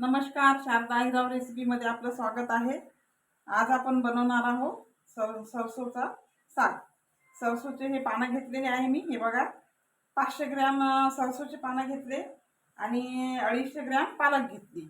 नमस्कार शारदा हिराव रेसिपीमध्ये आपलं स्वागत आहे. आज आपण बनवणार आहोत सर सरसोचा साग. सरसोचे हे पानं घेतलेले आहे मी. हे बघा पाचशे ग्रॅम सरसोचे पानं घेतले आणि अडीचशे ग्रॅम पालक घेतली.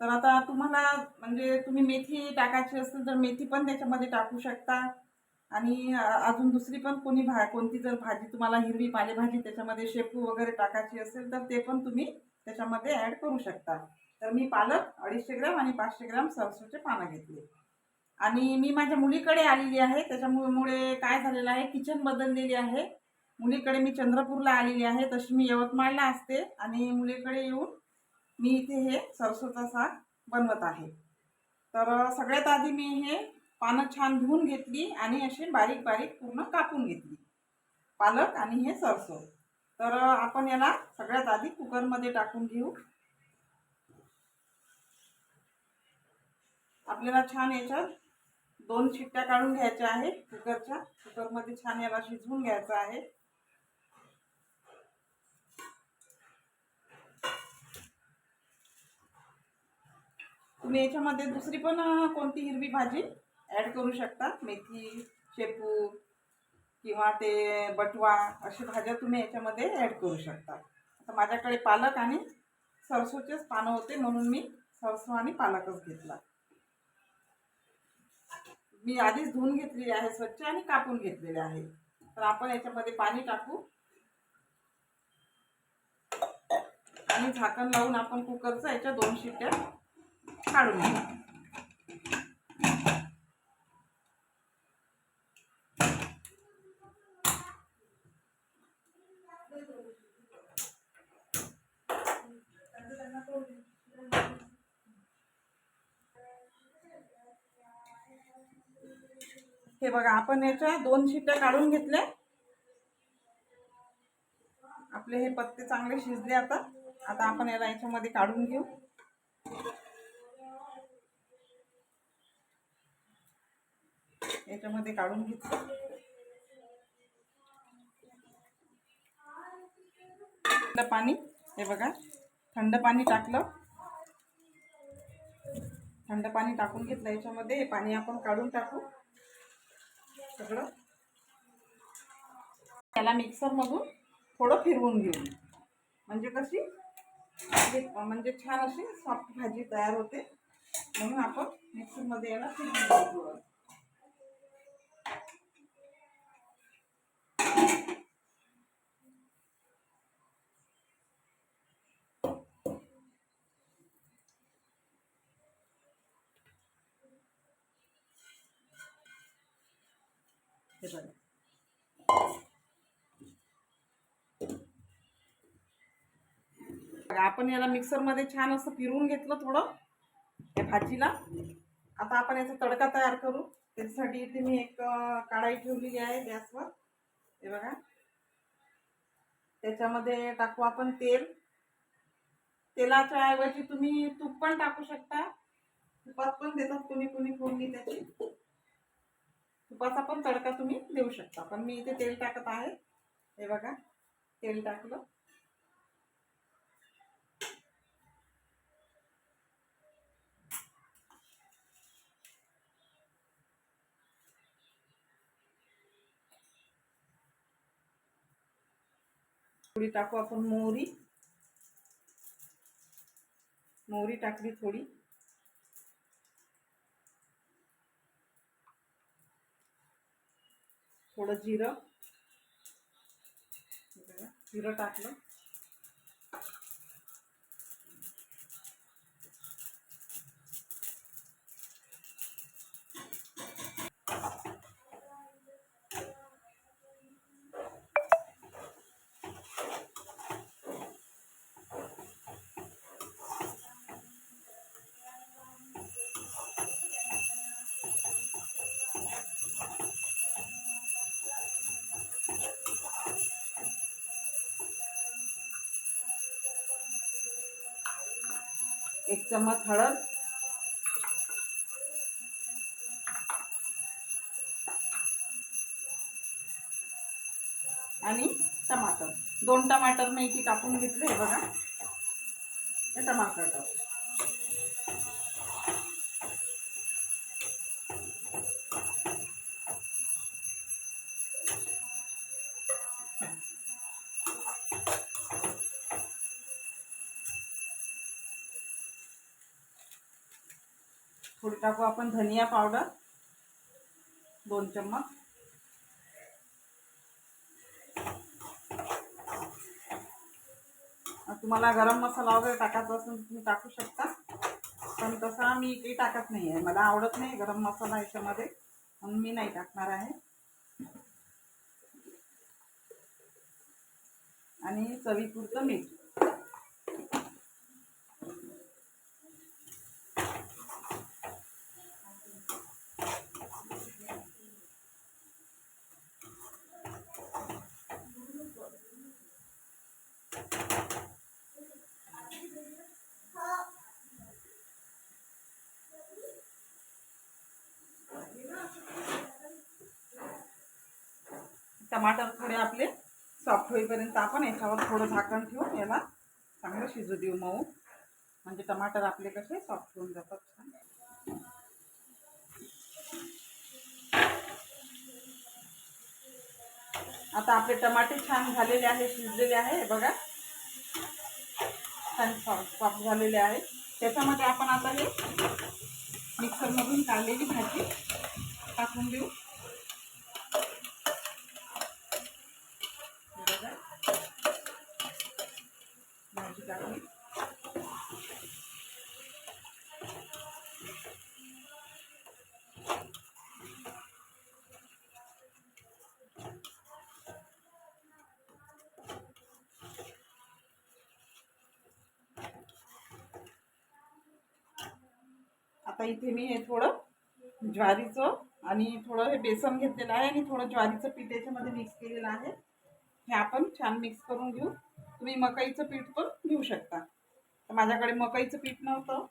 तर आता तुम्हाला म्हणजे तुम्ही मेथी टाकायची असेल तर मेथी पण त्याच्यामध्ये टाकू शकता. आणि अजून दुसरी पण कोणी भा कोणती जर भाजी तुम्हाला हिरवी पालेभाजी त्याच्यामध्ये शेपू वगैरे टाकायची असेल तर ते पण तुम्ही त्याच्यामध्ये ॲड करू शकता. तर मी पालक अडीचशे ग्रॅम आणि पाचशे ग्रॅम सरसोचे पानं घेतले. आणि मी माझ्या मुलीकडे आलेली आहे. त्याच्यामुळे काय झालेलं आहे किचन बदललेली आहे. मुलीकडे मी चंद्रपूरला आलेली आहे. तशी मी यवतमाळला असते आणि मुलीकडे येऊन मी इथे हे सरसोचा साग बनवत आहे. तर सगळ्यात आधी मी हे पानं छान धुवून घेतली आणि अशी बारीक बारीक पूर्ण कापून घेतली. पालक आणि हे सरसो. तर आपण याला सगळ्यात आधी कुकरमध्ये टाकून घेऊ. आपल्याला छान याच्यात दोन शिट्ट्या काढून घ्यायच्या आहे कुकरच्या. कुकरमध्ये छान याला शिजवून घ्यायचं आहे. तुम्ही याच्यामध्ये दुसरी पण कोणती हिरवी भाजी ॲड करू शकता. मेथी शेपू किंवा ते बटवा अशी भाज्या तुम्ही याच्यामध्ये ॲड करू शकता. आता माझ्याकडे पालक आणि सरसोचेच पानं होते म्हणून मी सरसो आणि पालकच घेतला. मी आधीच धुवून घेतलेली आहे स्वच्छ आणि कापून घेतलेले आहे. तर आपण याच्यामध्ये पाणी टाकू. आणि झाकण लावून आपण कुकरचा याच्या दोन शिट्ट्या काढून घेऊ. हे बघा आपण याच्या दोन शिट्ट्या काढून घेतल्या. आपले हे पत्ते चांगले शिजले आता. आता आपण याला याच्यामध्ये काढून घेऊ. याच्यामध्ये काढून घेतलं. थंड पाणी हे बघा थंड पाणी टाकलं. थंड पाणी टाकून घेतलं याच्यामध्ये. हे पाणी आपण काढून टाकू. सगळं. त्याला मिक्सरमधून थोडं फिरवून घेऊ म्हणजे कशी? म्हणजे म्हणजे छान अशी सॉफ्ट भाजी तयार होते. म्हणून आपण मिक्सरमध्ये याला फिरवून घेऊ हे बघा. आपण याला मिक्सरमध्ये छान असं फिरवून घेतलं थोडं या भाजीला. आता आपण याचा तडका तयार करू. त्याच्यासाठी इथे मी एक कढाई ठेवलेली आहे गॅसवर. हे बघा. त्याच्यामध्ये टाकू आपण तेल. तेलाच्या ऐवजी तुम्ही तूप पण टाकू शकता. तुपात पण देतात कोणी कोणी फोडणी त्याची. तुपाचा पण तडका तुम्ही देऊ शकता. पण मी इथे तेल टाकत आहे. हे बघा तेल टाकलं. थोडी टाकू आपण मोहरी. मोहरी टाकली थोडी. थोडं जिरं. जिरं टाकलं. एक चम्मच हळद. आणि टमाटर. दोन टमाटर मी इथे कापून घेतले बघा. हे टमाटर. टाकू थोडी टाकू आपण धनिया पावडर. दोन चम्मच. तुम्हाला गरम मसाला वगैरे टाकायचा असेल तर तुम्ही टाकू शकता. पण तसा मी काही टाकत नाही आहे मला आवडत नाही गरम मसाला याच्यामध्ये. म्हणून मी नाही टाकणार आहे. आणि चवीपुरतं मीठ. टमाटर थोडे आपले सॉफ्ट होईपर्यंत आपण याच्यावर थोडं झाकण ठेवून याला चांगलं शिजू देऊ मऊ. म्हणजे टमाटर आपले कसे सॉफ्ट होऊन जातात छान. आता आपले टमाटे छान झालेले आहे शिजलेले आहे बघा. छान सॉफ्ट झालेले आहे. त्याच्यामध्ये आपण आता हे मिक्सरमधून काढलेली भाजी टाकून देऊ हे बघा. भाजी टाकली आता इथे मी हे थोडं ज्वारीचं आणि थोडं हे बेसन घेतलेलं आहे आणि थोडं ज्वारीचं पीठ याच्यामध्ये मिक्स केलेलं आहे. हे आपण छान मिक्स करून घेऊ. तुम्ही मकाईचं पीठ पण घेऊ शकता. तर माझ्याकडे मकाईचं पीठ नव्हतं.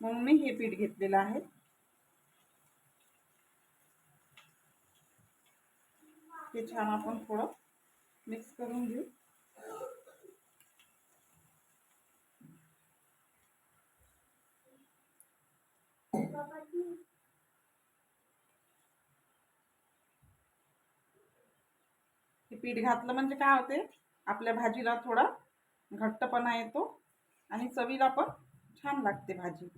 म्हणून मी हे पीठ घेतलेलं आहे. हे छान आपण थोडं मिक्स करून घेऊ हे पीठ घातलं म्हणजे काय होते? आपल्या भाजीला थोडा घट्टपणा येतो आणि चवीला पण छान लागते भाजी.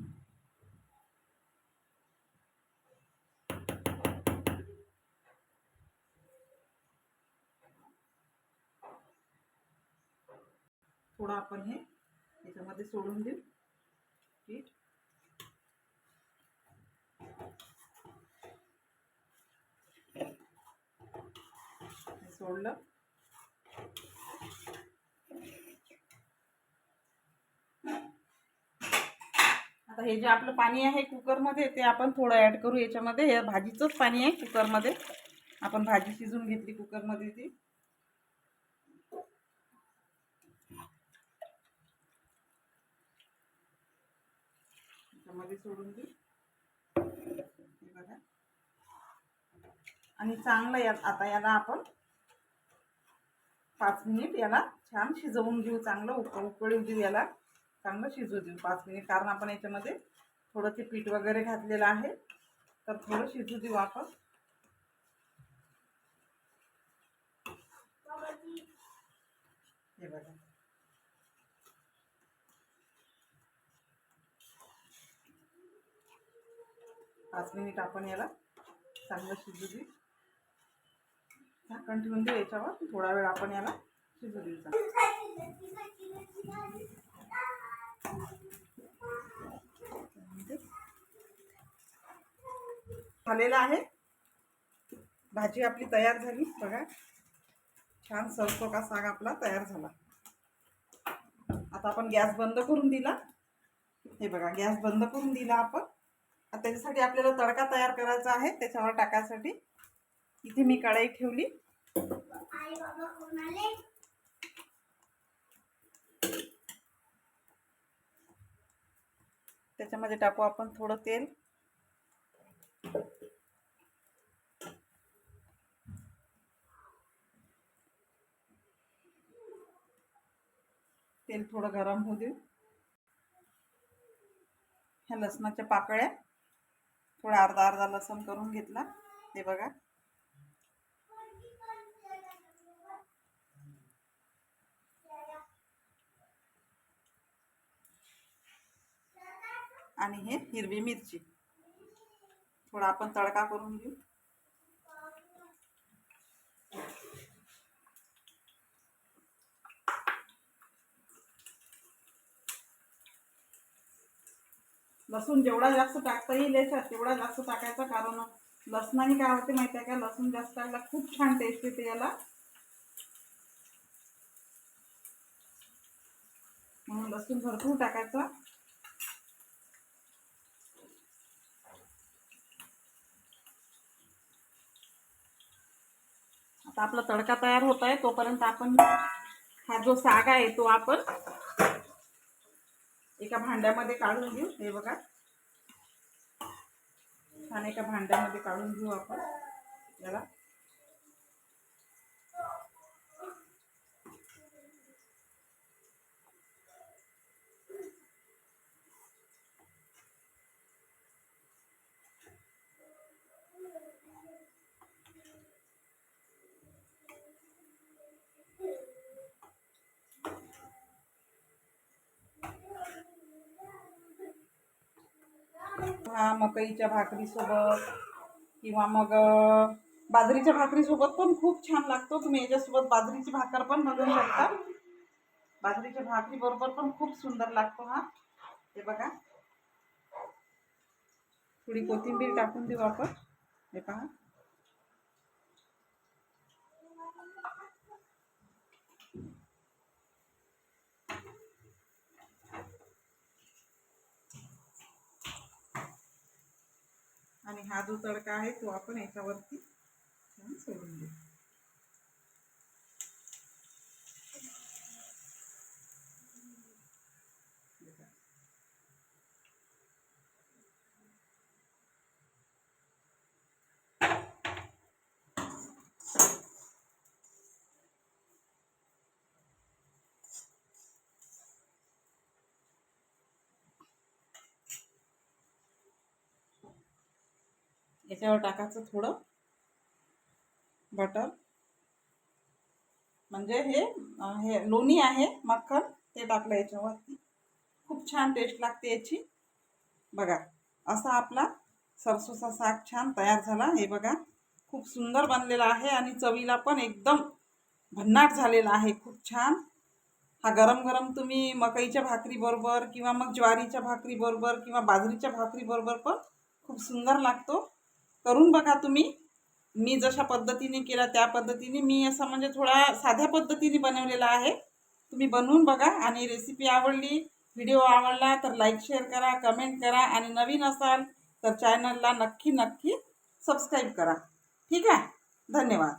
थोडं आपण हे याच्यामध्ये सोडून देऊ. पीठ हे सोडलं. आता हे जे आपलं पाणी आहे कुकरमध्ये ते आपण थोडं ॲड करू याच्यामध्ये. हे भाजीचंच पाणी आहे कुकरमध्ये. आपण भाजी शिजून घेतली कुकरमध्ये ती. मध्ये सोडून देऊ बघा. आणि चांगलं या आता याला आपण पाच मिनिट याला छान शिजवून घेऊ चांगलं उक उकळू देऊ याला. चांगलं शिजू देऊ पाच मिनिट. कारण आपण याच्यामध्ये थोडं ते पीठ वगैरे घातलेलं आहे. तर थोडं शिजू देऊ आपण. हे बघा. पाच मिनिट आपण याला चांगलं शिजू देऊ. झाकण ठेवून देऊ याच्यावर. थोडा वेळ आपण याला शिजू देऊ. झालेला आहे. भाजी आपली तयार झाली. बघा. छान सरसो का साग आपला तयार झाला. आता आपण गॅस बंद करून दिला. हे बघा गॅस बंद करून दिला आपण. त्याच्यासाठी आपल्याला तडका तयार करायचा आहे. त्याच्यावर टाकायसाठी इथे मी कढाई ठेवली. त्याच्यामध्ये टाकू आपण थोडं तेल. तेल थोडं गरम होऊ देऊ. ह्या लसणाच्या पाकळ्या थोडा अर्धा अर्धा लसण करून घेतला. ते बघा. आणि हे हिरवी मिरची. थोडा आपण तडका करून घेऊ. लसूण जेवढा जास्त टाकता येईल याच्यात तेवढा जास्त टाकायचा कारण लसणाने काय होते माहिती आहे का? लसूण जास्त टाकला खूप छान टेस्ट येते याला. म्हणून लसूण भरपूर टाकायचा. आता आपला तडका तयार होत आहे तोपर्यंत आपण हा जो साग आहे तो आपण एका भांड्यामध्ये काढून घेऊ. हे बघा. छान एका भांड्यामध्ये काढून घेऊ आपण. याला. हा मकईच्या भाकरीसोबत किंवा मग बाजरीच्या भाकरीसोबत पण खूप छान लागतो. तुम्ही याच्यासोबत बाजरीची भाकर पण बनवू शकता. बाजरीच्या भाकरी बरोबर पण खूप सुंदर लागतो हा. हे बघा. थोडी कोथिंबीर टाकून देऊ आपण. हे पहा. आणि हा जो तडका आहे तो आपण याच्यावरती छान सोडून देऊ. याच्यावर टाकायचं थोडं. बटर म्हणजे हे हे लोणी आहे मक्खन ते टाकलं याच्यावरती. खूप छान टेस्ट लागते याची. बघा असा आपला सरसोचा साग छान तयार झाला. हे बघा खूप सुंदर बनलेला आहे आणि चवीला पण एकदम भन्नाट झालेला आहे. खूप छान. हा गरम गरम तुम्ही मकईच्या भाकरीबरोबर किंवा मग ज्वारीच्या भाकरीबरोबर किंवा बाजरीच्या भाकरीबरोबर पण खूप सुंदर लागतो. करून बघा तुम्ही. मी जशा पद्धतीने केला त्या पद्धतीने मी असं म्हणजे थोडा साध्या पद्धतीने बनवलेला आहे. तुम्ही बनवून बघा आणि रेसिपी आवडली व्हिडिओ आवडला तर लाईक शेअर करा कमेंट करा आणि नवीन असाल तर चॅनलला नक्की नक्की सबस्क्राईब करा. ठीक आहे? धन्यवाद.